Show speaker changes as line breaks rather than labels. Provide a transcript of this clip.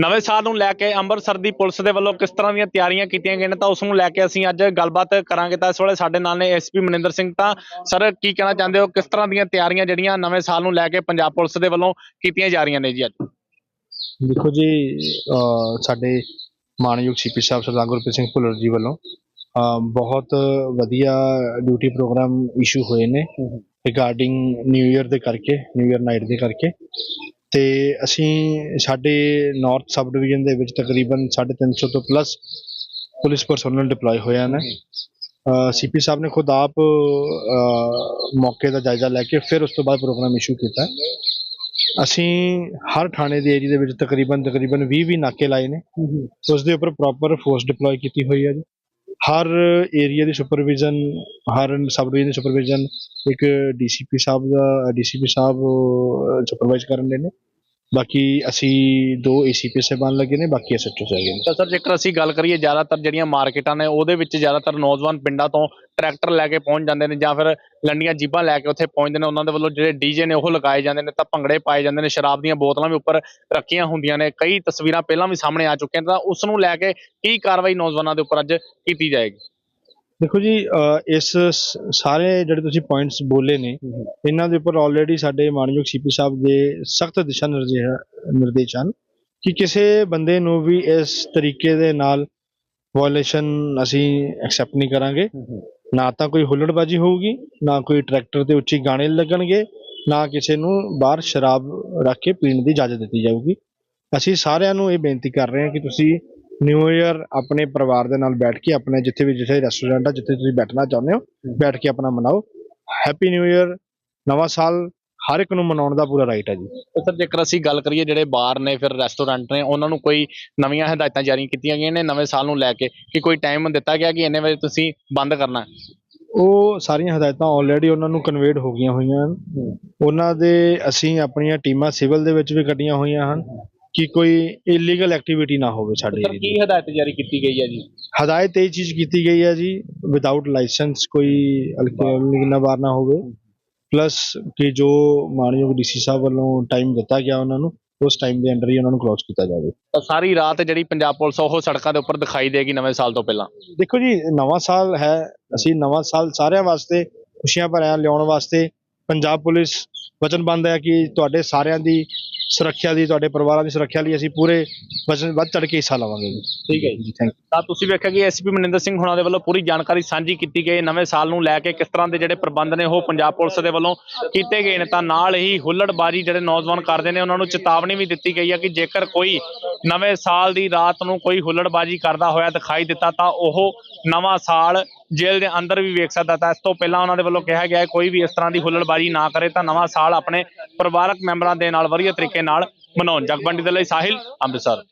ਨਵੇਂ ਸਾਲ ਨੂੰ ਲੈ ਕੇ ਅੰਮ੍ਰਿਤਸਰ ਦੀ ਪੁਲਿਸ ਦੇ ਵੱਲੋਂ ਕਿਸ ਤਰ੍ਹਾਂ ਦੀਆਂ ਤਿਆਰੀਆਂ ਕੀਤੀਆਂ ਗਈਆਂ ਨੇ ਤਾਂ ਉਸ ਨੂੰ ਲੈ ਕੇ ਅਸੀਂ ਅੱਜ ਗੱਲਬਾਤ ਕਰਾਂਗੇ। ਤਾਂ ਇਸ ਵੇਲੇ ਸਾਡੇ ਨਾਲ ਨੇ ਐਸਪੀ ਮਨਿੰਦਰ ਸਿੰਘ ਤਾਂ ਸਰ ਕੀ ਕਹਿਣਾ ਚਾਹੁੰਦੇ ਹੋ? ਕਿਸ ਤਰ੍ਹਾਂ ਦੀਆਂ ਤਿਆਰੀਆਂ ਜਿਹੜੀਆਂ ਨਵੇਂ ਸਾਲ ਨੂੰ ਲੈ ਕੇ ਪੰਜਾਬ ਪੁਲਿਸ ਦੇ ਵੱਲੋਂ ਕੀਤੀਆਂ ਜਾ ਰਹੀਆਂ ਨੇ ਜੀ ਅੱਜ?
ਦੇਖੋ ਜੀ ਸਾਡੇ ਮਾਨਯੋਗ ਸੀਪੀ ਸਾਹਿਬ ਸਰਦਾਰ ਗੁਰਪ੍ਰੀਤ ਸਿੰਘ ਭੁੱਲਰ ਜੀ ਵੱਲੋਂ ਬਹੁਤ ਵਧੀਆ ਡਿਊਟੀ ਪ੍ਰੋਗਰਾਮ ਇਸ਼ੂ ਹੋਏ ਨੇ ਰਿਗਾਰਡਿੰਗ ਨਿਊ ਇਅਰ ਦੇ ਕਰਕੇ ਨਿਊ ਇਅਰ ਨਾਈਟ ਦੇ ਕਰਕੇ। ਤੇ ਅਸੀਂ ਸਾਡੇ ਨਾਰਥ ਸਬ ਡਿਵੀਜ਼ਨ ਦੇ ਵਿੱਚ ਤਕਰੀਬਨ 350 ਤੋਂ ਪਲੱਸ ਪੁਲਿਸ ਪਰਸਨਲ ਡਿਪਲੋਏ ਹੋਏ ਨੇ ਸੀਪੀ ਸਾਹਿਬ ਨੇ ਖੁਦ ਆਪ ਮੌਕੇ ਦਾ ਜਾਇਜ਼ਾ ਲੈ ਕੇ ਫਿਰ ਉਸ ਤੋਂ ਬਾਅਦ ਪ੍ਰੋਗਰਾਮ ਇਸ਼ੂ ਕੀਤਾ। ਅਸੀਂ ਹਰ ਥਾਣੇ ਦੇ ਏਰੀਆ ਦੇ ਵਿੱਚ ਤਕਰੀਬਨ ਤਕਰੀਬਨ 20 20 ਨਾਕੇ ਲਾਏ ਨੇ। ਉਸ ਦੇ ਉੱਪਰ ਪ੍ਰੋਪਰ ਫੋਰਸ ਡਿਪਲੋਏ ਕੀਤੀ ਹੋਈ ਹੈ ਜੀ। ਹਰ ਏਰੀਆ ਦੀ ਸੁਪਰਵਿਜ਼ਨ ਹਰ ਸਬ ਡਿਵੀਜ਼ਨ ਦੀ ਸੁਪਰਵਿਜ਼ਨ ਇੱਕ ਡੀਸੀਪੀ ਸਾਹਿਬ ਦਾ ਡੀਸੀਪੀ ਸਾਹਿਬ ਸੁਪਰਵਾਈਜ਼ ਕਰਨ ਦੇ ਨੇ। ਬਾਕੀ ਅਸੀਂ ਦੋ ਏਸੀਪੀ ਸਾਹਿਬਾਨ ਲੱਗੇ ਨੇ, ਬਾਕੀ ਐਸਐਚਓ ਹੈਗੇ ਨੇ।
ਤਾਂ ਸਰ, ਜੇਕਰ ਅਸੀਂ ਗੱਲ ਕਰੀਏ ਜ਼ਿਆਦਾਤਰ ਜਿਹੜੀਆਂ ਮਾਰਕੀਟਾਂ ਨੇ, ਉਹਦੇ ਵਿੱਚ ਜ਼ਿਆਦਾਤਰ ਨੌਜਵਾਨ ਪਿੰਡਾਂ ਤੋਂ ਟਰੈਕਟਰ ਲੈ ਕੇ ਪਹੁੰਚ ਜਾਂਦੇ ਨੇ ਜਾਂ ਫਿਰ ਲੰਡੀਆਂ ਜੀਬਾਂ ਲੈ ਕੇ ਉੱਥੇ ਪਹੁੰਚਦੇ ਨੇ, ਉਹਨਾਂ ਦੇ ਵੱਲੋਂ ਜਿਹੜੇ ਡੀਜੇ ਨੇ, ਉਹ ਲਗਾਏ ਜਾਂਦੇ ਨੇ, ਤਾਂ ਭੰਗੜੇ ਪਾਏ ਜਾਂਦੇ ਨੇ, ਸ਼ਰਾਬ ਦੀਆਂ ਬੋਤਲਾਂ ਵੀ ਉੱਪਰ ਰੱਖੀਆਂ ਹੁੰਦੀਆਂ ਨੇ। ਕਈ ਤਸਵੀਰਾਂ ਪਹਿਲਾਂ ਵੀ ਸਾਹਮਣੇ ਆ ਚੁੱਕੀਆਂ ਨੇ, ਤਾਂ ਉਸ ਨੂੰ ਲੈ ਕੇ ਕੀ ਕਾਰਵਾਈ ਨੌਜਵਾਨਾਂ ਦੇ ਉੱਪਰ ਅੱਜ ਕੀਤੀ ਜਾਏਗੀ?
ਦੇਖੋ ਜੀ ਇਸ ਸਾਰੇ ਜਿਹੜੇ ਤੁਸੀਂ ਪੁਆਇੰਟਸ ਬੋਲੇ ਨੇ ਇਹਨਾਂ ਦੇ ਉੱਪਰ ਆਲਰੇਡੀ ਸਾਡੇ ਮਾਨਯੋਗ ਸੀਪੀ ਸਾਹਿਬ ਦੇ ਸਖਤ ਦਿਸ਼ਾ ਨਿਰਦੇਸ਼ ਹਨ ਕਿ ਕਿਸੇ ਬੰਦੇ ਨੂੰ ਵੀ ਇਸ ਤਰੀਕੇ ਦੇ ਨਾਲ ਵਾਇਲੇਸ਼ਨ ਅਸੀਂ ਐਕਸੈਪਟ ਨਹੀਂ ਕਰਾਂਗੇ। ਨਾ ਤਾਂ ਕੋਈ ਹੁੱਲੜਬਾਜੀ ਹੋਊਗੀ ਨਾ ਕੋਈ ਟਰੈਕਟਰ ਤੇ ਉੱਚੀ ਗਾਣੇ ਲੱਗਣਗੇ ਨਾ ਕਿਸੇ ਨੂੰ ਬਾਹਰ ਸ਼ਰਾਬ ਰੱਖ ਕੇ ਪੀਣ ਦੀ ਇਜਾਜ਼ਤ ਦਿੱਤੀ ਜਾਊਗੀ। ਅਸੀਂ ਸਾਰਿਆਂ ਨੂੰ ਇਹ ਬੇਨਤੀ ਕਰ ਰਹੇ ਹਾਂ ਕਿ ਤੁਸੀਂ ਨਿਊ ਇਅਰ ਆਪਣੇ ਪਰਿਵਾਰ ਦੇ ਨਾਲ ਬੈਠ ਕੇ ਆਪਣੇ ਜਿੱਥੇ ਵੀ ਜਿੱਥੇ ਰੈਸਟੋਰੈਂਟ ਆ ਜਿੱਥੇ ਤੁਸੀਂ ਬੈਠਣਾ ਚਾਹੁੰਦੇ ਹੋ ਬੈਠ ਕੇ ਆਪਣਾ ਮਨਾਓ। ਹੈਪੀ ਨਿਊ ਇਅਰ ਨਵਾਂ ਸਾਲ ਹਰ ਇੱਕ ਨੂੰ ਮਨਾਉਣ ਦਾ ਪੂਰਾ ਰਾਈਟ ਹੈ ਜੀ।
ਸਰ ਜੇਕਰ ਅਸੀਂ ਗੱਲ ਕਰੀਏ ਜਿਹੜੇ ਬਾਰ ਨੇ ਫਿਰ ਰੈਸਟੋਰੈਂਟ ਨੇ ਉਹਨਾਂ ਨੂੰ ਕੋਈ ਨਵੀਆਂ ਹਦਾਇਤਾਂ ਜਾਰੀ ਕੀਤੀਆਂ ਗਈਆਂ ਨੇ ਨਵੇਂ ਸਾਲ ਨੂੰ ਲੈ ਕੇ ਕਿ ਕੋਈ ਟਾਈਮ ਦਿੱਤਾ ਗਿਆ ਕਿ ਇੰਨੇ ਵਜੇ ਤੁਸੀਂ ਬੰਦ ਕਰਨਾ
ਉਹ ਸਾਰੀਆਂ ਹਦਾਇਤਾਂ ਆਲਰੇਡੀ ਉਹਨਾਂ ਨੂੰ ਕਨਵੇਡ ਹੋ ਗਈਆਂ ਹੋਈਆਂ ਹਨ। ਉਹਨਾਂ ਦੇ ਅਸੀਂ ਆਪਣੀਆਂ ਟੀਮਾਂ ਸਿਵਲ ਦੇ ਵਿੱਚ ਵੀ ਕੱਢੀਆਂ ਹੋਈਆਂ ਹਨ। ਕਿ ਕੋਈ ਇਲੀਗਲ ਐਕਟੀਵਿਟੀ ਨਾ ਹੋਵੇ ਸਾਡੇ
ਸਰ
ਏਰੀਏ
ਕੀ ਹਦਾਇਤ ਜਾਰੀ ਕੀਤੀ ਗਈ ਹੈ ਜੀ?
ਹਦਾਇਤ ਇਹ ਚੀਜ਼ ਕੀਤੀ ਗਈ ਹੈ ਜੀ ਵਿਦਆਊਟ ਲਾਇਸੈਂਸ ਕੋਈ ਅਲਕੋਹਲ ਬਾਰ ਨਾ ਹੋਵੇ। ਪਲੱਸ ਕਿ ਜੋ ਮਾਨਯੋਗ ਡੀਸੀ ਸਾਹਿਬ ਵੱਲੋਂ ਟਾਈਮ ਦਿੱਤਾ ਗਿਆ ਉਹਨਾਂ ਨੂੰ ਉਸ ਟਾਈਮ ਦੇ ਅੰਡਰ ਹੀ ਉਹਨਾਂ ਨੂੰ ਕਲੋਜ਼ ਕੀਤਾ ਜਾਵੇ।
ਤਾਂ ਸਾਰੀ ਰਾਤ ਜਿਹੜੀ ਪੰਜਾਬ ਪੁਲਿਸ ਉਹ ਸੜਕਾਂ ਦੇ ਉੱਪਰ ਦਿਖਾਈ ਦੇਗੀ ਨਵੇਂ ਸਾਲ ਤੋਂ ਪਹਿਲਾਂ।
ਦੇਖੋ ਜੀ ਨਵਾਂ ਸਾਲ ਹੈ ਅਸੀਂ ਨਵਾਂ ਸਾਲ ਸਾਰਿਆਂ ਵਾਸਤੇ ਖੁਸ਼ੀਆਂ ਭਰਿਆ ਲਿਆਉਣ ਵਾਸਤੇ ਪੰਜਾਬ ਪੁਲਿਸ ਵਚਨਬੱਧ ਹੈ ਕਿ ਤੁਹਾਡੇ ਸਾਰਿਆਂ ਦੀ ਸੁਰੱਖਿਆ ਦੀ ਤੁਹਾਡੇ ਪਰਿਵਾਰਾਂ ਦੀ ਸੁਰੱਖਿਆ ਲਈ ਅਸੀਂ ਪੂਰੇ ਵਚਨ ਵੱਧ ਚੜ ਕੇ ਹਿੱਸਾ ਲਵਾਂਗੇ ਜੀ।
ਠੀਕ ਹੈ
ਜੀ। ਥੈਂਕ
ਤਾਂ ਤੁਸੀਂ ਵੇਖਿਆ ਕਿ ਐਸਪੀ ਮਨਿੰਦਰ ਸਿੰਘ ਹੁਣਾਂ ਦੇ ਵੱਲੋਂ ਪੂਰੀ ਜਾਣਕਾਰੀ ਸਾਂਝੀ ਕੀਤੀ ਗਈ ਨਵੇਂ ਸਾਲ ਨੂੰ ਲੈ ਕੇ ਕਿਸ ਤਰ੍ਹਾਂ ਦੇ ਜਿਹੜੇ ਪ੍ਰਬੰਧ ਨੇ ਉਹ ਪੰਜਾਬ ਪੁਲਿਸ ਦੇ ਵੱਲੋਂ ਕੀਤੇ ਗਏ ਨੇ ਤਾਂ ਨਾਲ ਹੀ ਹੁੱਲੜਬਾਜ਼ੀ ਜਿਹੜੇ ਨੌਜਵਾਨ ਕਰਦੇ ਨੇ ਉਹਨਾਂ ਨੂੰ ਚੇਤਾਵਨੀ ਵੀ ਦਿੱਤੀ ਗਈ ਹੈ ਕਿ ਜੇਕਰ ਕੋਈ ਨਵੇਂ ਸਾਲ ਦੀ ਰਾਤ ਨੂੰ ਕੋਈ ਹੁੱਲੜਬਾਜ਼ੀ ਕਰਦਾ ਹੋਇਆ ਦਿਖਾਈ ਦਿੱਤਾ ਤਾਂ ਉਹ ਨਵਾਂ ਸਾਲ ਜੇਲ੍ਹ ਦੇ ਅੰਦਰ ਵੀ ਵੇਖ ਸਕਦਾ ਤਾਂ ਇਸ ਤੋਂ ਪਹਿਲਾਂ ਉਹਨਾਂ ਦੇ ਵੱਲੋਂ ਕਿਹਾ ਗਿਆ ਹੈ ਕੋਈ ਵੀ ਇਸ ਤਰ੍ਹਾਂ ਦੀ ਹੁੱਲੜਬਾਜ਼ੀ ਨਾ ਕਰੇ ਤਾਂ ਨਵਾਂ ਸਾਲ ਆਪਣੇ ਪਰਿਵਾਰਕ ਮੈਂਬਰਾਂ ਦੇ ਨਾਲ ਵਧੀਆ ਤਰੀਕੇ ਨਾਲ ਮਨਾਉਣ। ਜਗਬੰਦੀ ਦੇ ਲਈ ਸਾਹਿਲ ਅੰਮ੍ਰਿਤਸਰ।